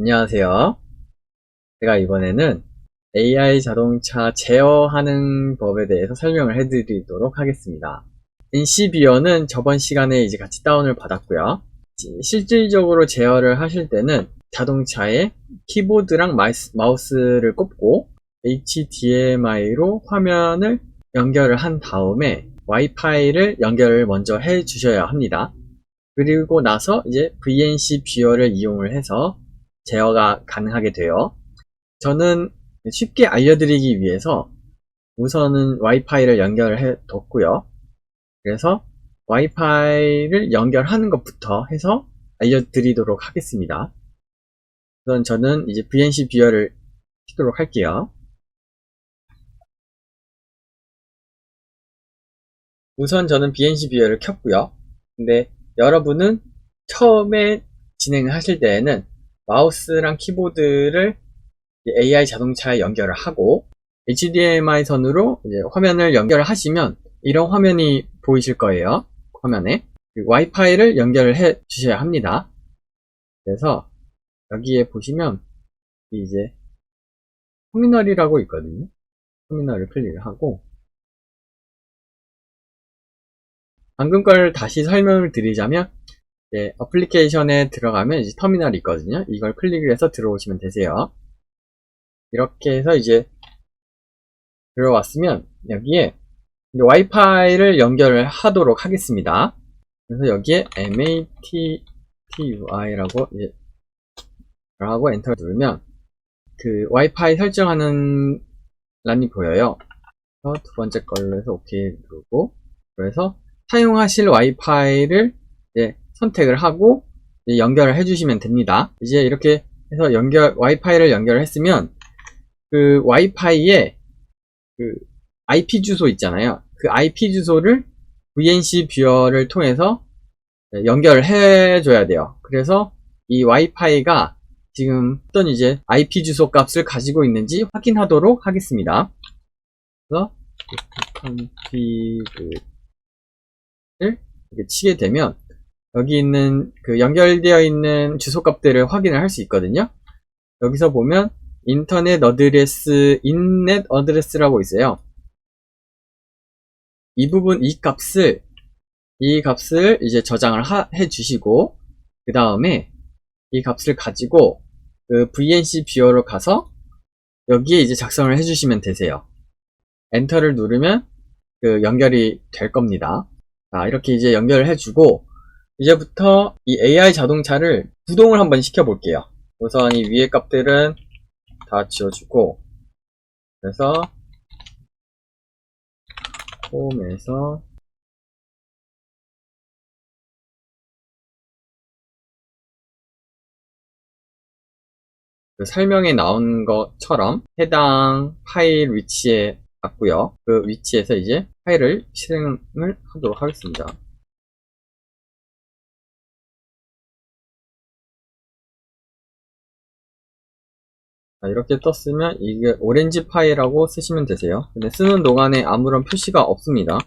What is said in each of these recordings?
안녕하세요. 제가 이번에는 AI 자동차 제어하는 법에 대해서 설명을 해드리도록 하겠습니다. NC비어는 저번 시간에 이제 같이 다운을 받았고요. 실질적으로 제어를 하실 때는 자동차에 키보드랑 마이스- 마우스를 꼽고 HDMI로 화면을 연결을 한 다음에 와이파이를 연결을 먼저 해 주셔야 합니다. 그리고 나서 이제 VNC 뷰어를 이용을 해서 제어가 가능하게 돼요. 저는 쉽게 알려드리기 위해서 우선은 와이파이를 연결을 해 뒀고요. 그래서 와이파이를 연결하는 것부터 해서 알려드리도록 하겠습니다. 우선 저는 이제 VNC 뷰어를 키도록 할게요. 우선 저는 BNC 뷰어를 켰고요. 근데 여러분은 처음에 진행을 하실 때에는 마우스랑 키보드를 AI 자동차에 연결을 하고 HDMI 선으로 화면을 연결을 하시면 이런 화면이 보이실 거예요. 화면에 와이파이를 연결을 해 주셔야 합니다. 그래서 여기에 보시면 이제 터미널이라고 있거든요. 터미널을 클릭을 하고 방금 걸 다시 설명을 드리자면 네, 어플리케이션에 들어가면 이제 터미널이 있거든요. 이걸 클릭을 해서 들어오시면 되세요. 이렇게 해서 이제 들어왔으면 여기에 와이파이를 연결을 하도록 하겠습니다. 그래서 여기에 MATTUI라고 이제 하고 엔터 누르면 그 와이파이 설정하는 란이 보여요. 두 번째 걸로 해서 OK 누르고 그래서 사용하실 와이파이를 이제 선택을 하고 연결을 해주시면 됩니다. 이제 이렇게 해서 연결 와이파이를 연결을 했으면 그 와이파이에 그 IP 주소 있잖아요. 그 IP 주소를 VNC 뷰어를 통해서 연결을 해줘야 돼요. 그래서 이 와이파이가 지금 어떤 이제 IP 주소 값을 가지고 있는지 확인하도록 하겠습니다. 그래서 config 이렇게 치게 되면 여기 있는 그 연결되어 있는 주소 값들을 확인을 할 수 있거든요. 여기서 보면 인터넷 어드레스, 인넷 어드레스라고 있어요. 이 부분, 이 값을, 이 값을 이제 저장을 하- 해 주시고, 그 다음에 이 값을 가지고 그 VNC 뷰어로 가서 여기에 이제 작성을 해 주시면 되세요. 엔터를 누르면 그 연결이 될 겁니다. 자, 이렇게 이제 연결을 해주고, 이제부터 이 AI 자동차를 구동을 한번 시켜볼게요. 우선 이 위에 값들은 다 지워주고, 그래서, 홈에서, 그 설명에 나온 것처럼 해당 파일 위치에 맞고요. 그 위치에서 이제 파일을 실행을 하도록 하겠습니다. 이렇게 떴으면 이게 오렌지 파일하고 쓰시면 되세요. 근데 쓰는 동안에 아무런 표시가 없습니다.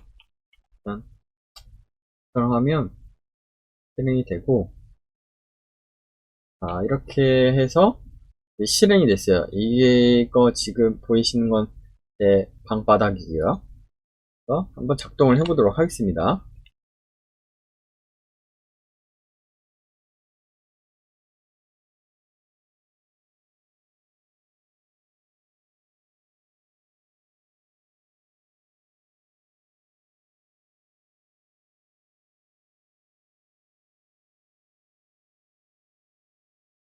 일단 설정하면 실행이 되고 자, 이렇게 해서 실행이 됐어요. 이거 지금 보이시는 건 제 방바닥이고요. 한번 작동을 해보도록 하겠습니다.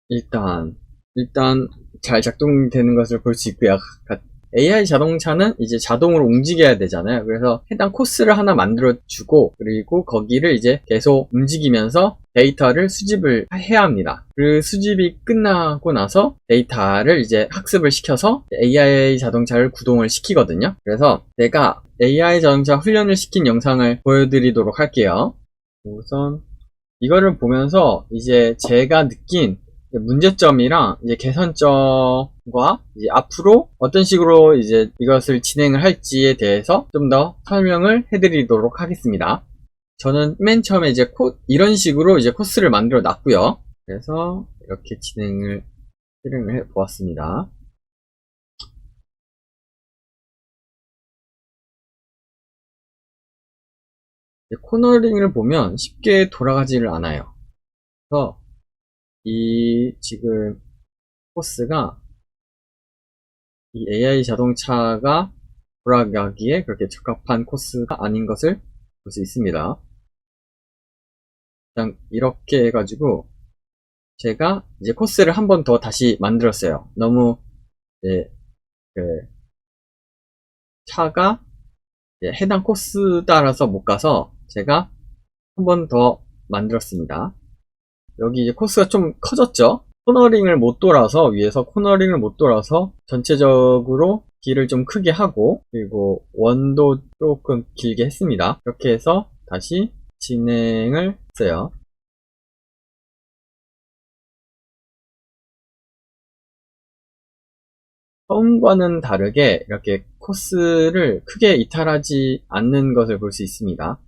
일단 일단 잘 작동되는 것을 볼 수 있고요. 가- AI 자동차는 이제 자동으로 움직여야 되잖아요. 그래서 해당 코스를 하나 만들어 주고 그리고 거기를 이제 계속 움직이면서 데이터를 수집을 해야 합니다. 그 수집이 끝나고 나서 데이터를 이제 학습을 시켜서 AI 자동차를 구동을 시키거든요. 그래서 내가 AI 자동차 훈련을 시킨 영상을 보여드리도록 할게요. 우선 이거를 보면서 이제 제가 느낀 문제점이랑 이제 개선점과 이제 앞으로 어떤 식으로 이제 이것을 진행을 할지에 대해서 좀 더 설명을 해드리도록 하겠습니다. 저는 맨 처음에 이제 코, 이런 식으로 이제 코스를 만들어 놨고요. 그래서 이렇게 진행을 실행을 해 보았습니다. 코너링을 보면 쉽게 돌아가지를 않아요. 그래서 이 지금 코스가 이 AI 자동차가 돌아가기에 그렇게 적합한 코스가 아닌 것을 볼 수 있습니다. 그냥 이렇게 해가지고 제가 이제 코스를 한 번 더 다시 만들었어요. 너무 이제 그 차가 이제 해당 코스 따라서 못 가서 제가 한 번 더 만들었습니다. 여기 이제 코스가 좀 커졌죠? 코너링을 못 돌아서 위에서 코너링을 못 돌아서 전체적으로 길을 좀 크게 하고 그리고 원도 조금 길게 했습니다. 이렇게 해서 다시 진행을 했어요. 처음과는 다르게 이렇게 코스를 크게 이탈하지 않는 것을 볼 수 있습니다.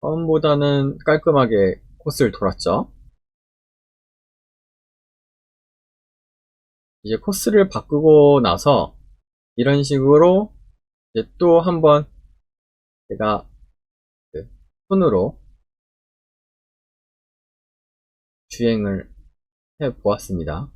처음보다는 깔끔하게 코스를 돌았죠. 이제 코스를 바꾸고 나서 이런 식으로 이제 또 한번 제가 그 손으로 주행을 해 보았습니다.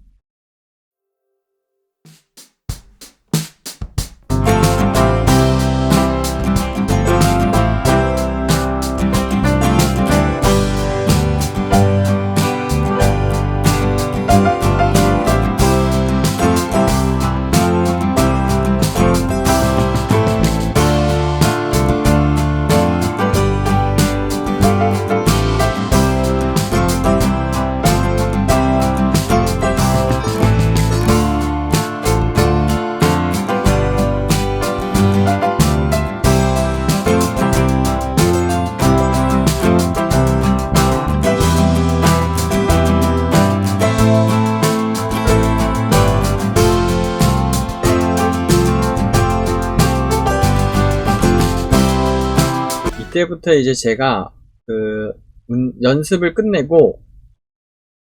이때부터 이제 제가 그 문- 연습을 끝내고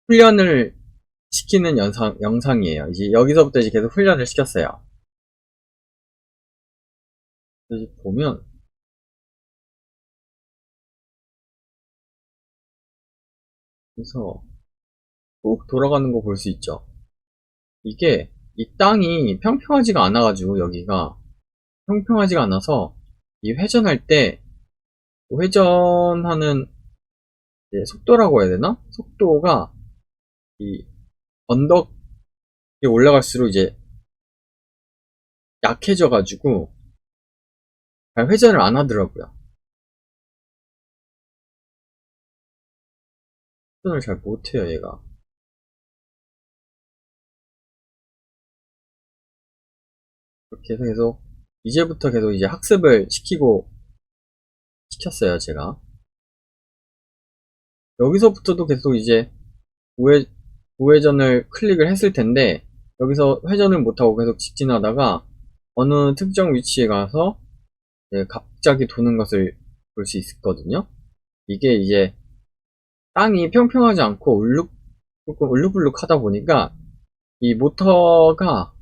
훈련을 시키는 영상, 영상이에요. 이제 여기서부터 이제 계속 훈련을 시켰어요. 여기 보면 그래서 쭉 돌아가는 거 볼 수 있죠. 이게 이 땅이 평평하지가 않아가지고 여기가 평평하지가 않아서 이 회전할 때 회전하는 속도라고 해야 되나? 속도가 이 언덕에 올라갈수록 이제 약해져가지고 잘 회전을 안 하더라고요. 회전을 잘 못해요, 얘가. 이렇게 해서 계속 이제부터 계속 이제 학습을 시키고 시켰어요, 제가. 여기서부터도 계속 이제 우회, 우회전을 클릭을 했을 텐데, 여기서 회전을 못하고 계속 직진하다가, 어느 특정 위치에 가서, 갑자기 도는 것을 볼 수 있거든요. 이게 이제, 땅이 평평하지 않고 울룩, 조금 울룩불룩 하다 보니까, 이 모터가,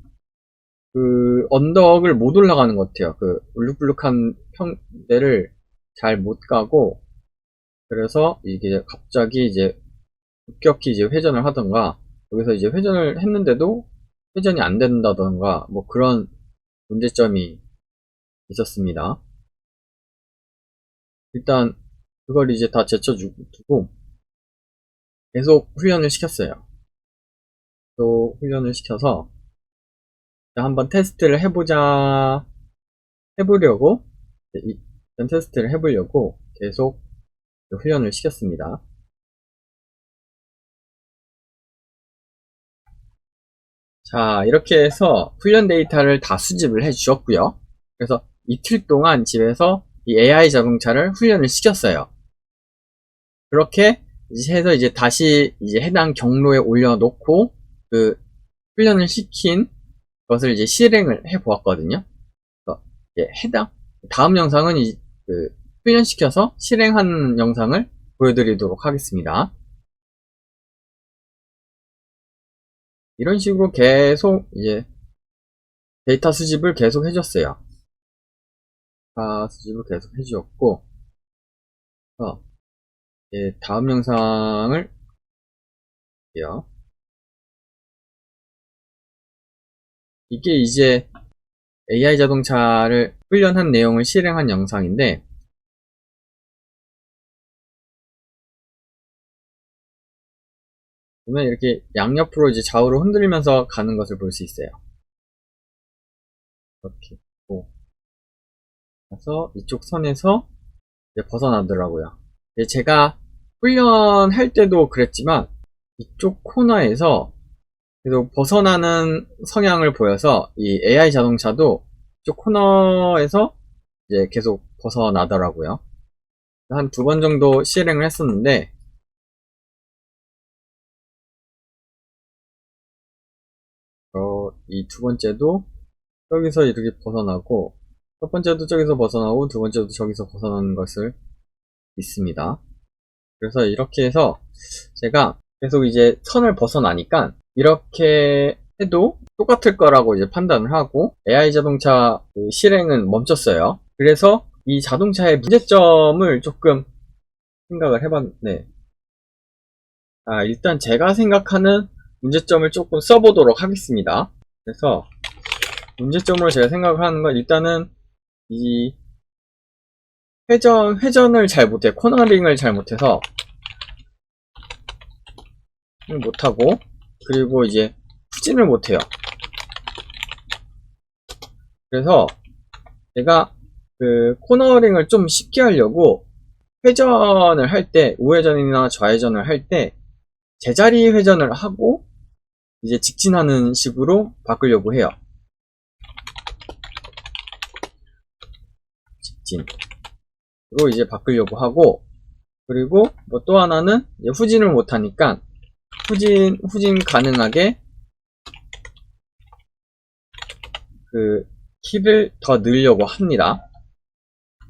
그, 언덕을 못 올라가는 것 같아요. 그, 울룩불룩한 평, 데를 잘 못 가고 그래서 이게 갑자기 이제 급격히 이제 회전을 하던가 여기서 이제 회전을 했는데도 회전이 안 된다던가 뭐 그런 문제점이 있었습니다. 일단 그걸 이제 다 제쳐두고 계속 훈련을 시켰어요. 또 훈련을 시켜서 한번 테스트를 해보자 해보려고 이- 일단 테스트를 해보려고 계속 훈련을 시켰습니다. 자, 이렇게 해서 훈련 데이터를 다 수집을 해 주셨고요. 그래서 이틀 동안 집에서 이 AI 자동차를 훈련을 시켰어요. 그렇게 이제 해서 이제 다시 이제 해당 경로에 올려놓고 그 훈련을 시킨 것을 이제 실행을 해 보았거든요. 이제 해당 다음 영상은 이, 그 훈련시켜서 실행한 영상을 보여드리도록 하겠습니다. 이런 식으로 계속 이제 데이터 수집을 계속 해줬어요. 데이터 수집을 계속 해주었고, 어, 이제 다음 영상을 볼게요. 이게 이제 AI 자동차를 훈련한 내용을 실행한 영상인데, 보면 이렇게 양옆으로 이제 좌우로 흔들면서 가는 것을 볼 수 있어요. 이렇게 있고 그래서 이쪽 선에서 이제 벗어나더라고요. 제가 훈련할 때도 그랬지만 이쪽 코너에서 계속 벗어나는 성향을 보여서 이 AI 자동차도 이 쪽 코너에서 이제 계속 벗어나더라고요. 한 두 번 정도 실행을 했었는데 어, 이 두 번째도 저기서 이렇게 벗어나고 첫 번째도 저기서 벗어나고 두 번째도 저기서 벗어나는 것을 있습니다. 그래서 이렇게 해서 제가 계속 이제 선을 벗어나니까 이렇게 해도 똑같을 거라고 이제 판단을 하고 AI 자동차 그 실행은 멈췄어요. 그래서 이 자동차의 문제점을 조금 생각을 해봤네. 아, 일단 제가 생각하는 문제점을 조금 써보도록 하겠습니다. 그래서 문제점으로 제가 생각하는 건 일단은 이 회전 회전을 잘 못해 코너링을 잘 못해서 못하고 그리고 이제 후진을 못해요. 그래서 제가 그 코너링을 좀 쉽게 하려고 회전을 할 때 우회전이나 좌회전을 할 때 제자리 회전을 하고 이제 직진하는 식으로 바꾸려고 해요. 직진으로 이제 바꾸려고 하고 그리고 뭐 또 하나는 후진을 못하니까 후진 후진 가능하게 그 키를 더 넣으려고 합니다.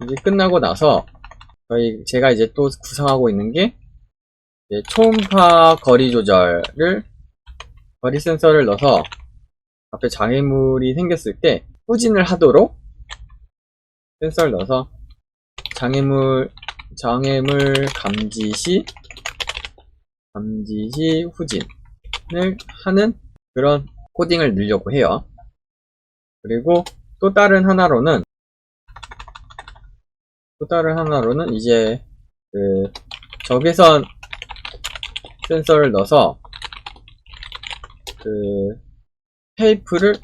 이게 끝나고 나서 저희 제가 이제 또 구상하고 있는 게 초음파 거리 조절을 거리 센서를 넣어서 앞에 장애물이 생겼을 때 후진을 하도록 센서를 넣어서 장애물 장애물 감지 시 감지 시 후진을 하는 그런 코딩을 넣으려고 해요. 그리고 또 다른 하나로는 또 다른 하나로는 이제 그 적외선 센서를 넣어서 그 테이프를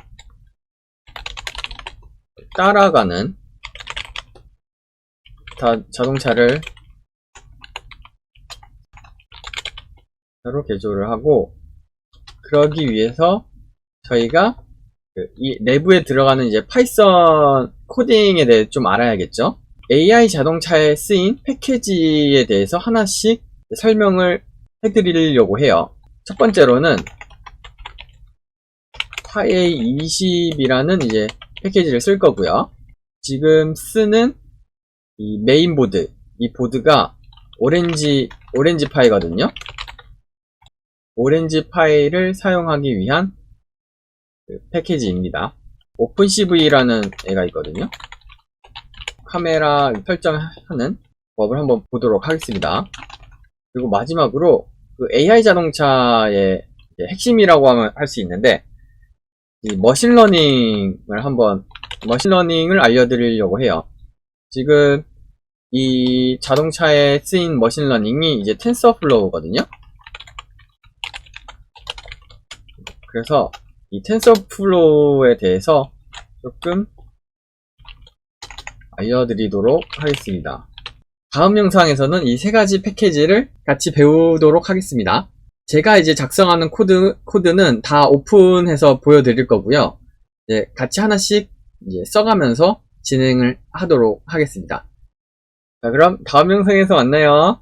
따라가는 다 자동차를 로 개조를 하고 그러기 위해서 저희가 그 이 내부에 들어가는 이제 파이썬 코딩에 대해 좀 알아야겠죠. AI 자동차에 쓰인 패키지에 대해서 하나씩 설명을 해드리려고 해요. 첫 번째로는 파이20이라는 이제 패키지를 쓸 거고요. 지금 쓰는 이 메인보드, 이 보드가 오렌지, 오렌지 파이거든요. 오렌지 파이를 사용하기 위한 그 패키지입니다. 오픈CV라는 애가 있거든요. 카메라 설정하는 법을 한번 보도록 하겠습니다. 그리고 마지막으로 그 AI 자동차의 핵심이라고 하면 할 수 있는데 이 머신러닝을 한번 머신러닝을 알려드리려고 해요. 지금 이 자동차에 쓰인 머신러닝이 이제 텐서플로우거든요. 그래서 이 텐서플로우에 대해서 조금 알려드리도록 하겠습니다. 다음 영상에서는 이 세 가지 패키지를 같이 배우도록 하겠습니다. 제가 이제 작성하는 코드, 코드는 다 오픈해서 보여드릴 거고요. 이제 같이 하나씩 이제 써가면서 진행을 하도록 하겠습니다. 자, 그럼 다음 영상에서 만나요.